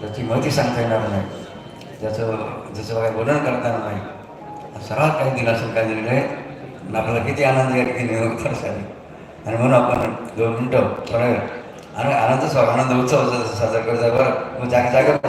त्याची माहिती सांगता येणार नाही त्याचं जसं काही वर्णन करता येणार नाही सर्वात काही असं काय दिलेलं आहे आणि आपल्याला किती आनंद आहे की निरोगता झाली आणि म्हणून आपण दोन मिनटं ठरवेल आणि आनंद आनंद उत्सव साजरा करता बरं मग जागे जागा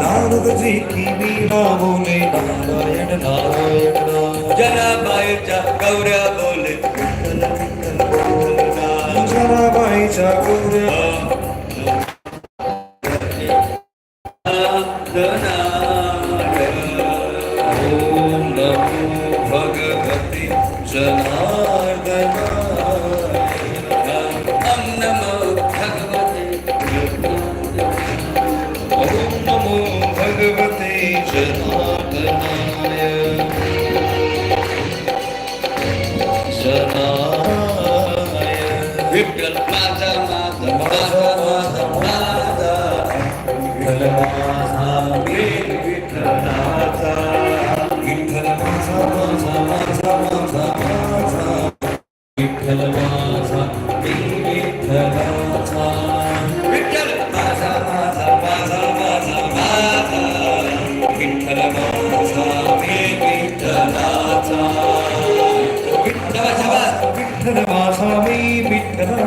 नारद की वीणा बोले नारायण नारायण जनाबाईच्या गौऱ्या बोले जनाबाईच्या गौऱ्या भगवती जना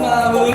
माऊली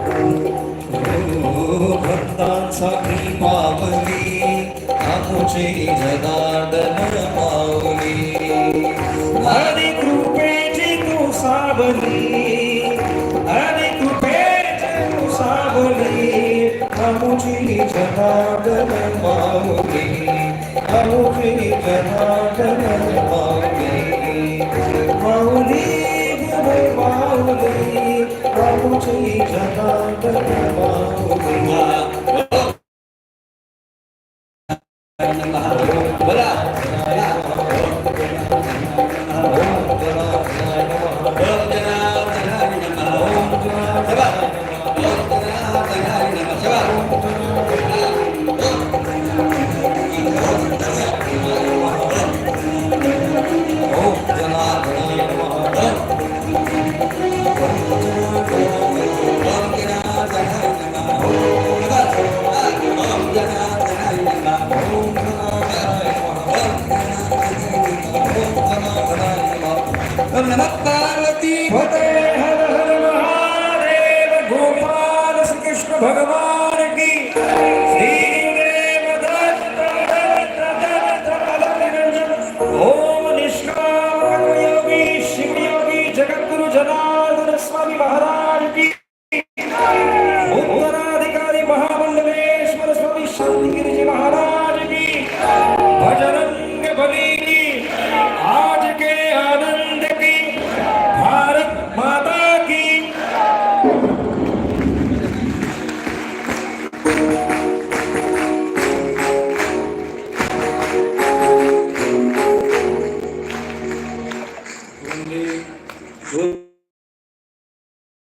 पावली आमुचे जनार्दन पावली हरि कृपेची तू सावली हरि कृपेची तू सावली आमुची जनार्दन पावली आमुची जनार्दन पावली पावली पावली आमुची Janardan ng lahat. Wala नमत्पार्वती Bhupal Shrikrishna भगवान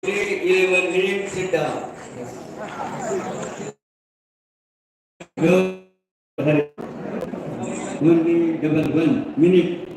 a one sit down. One double one minute.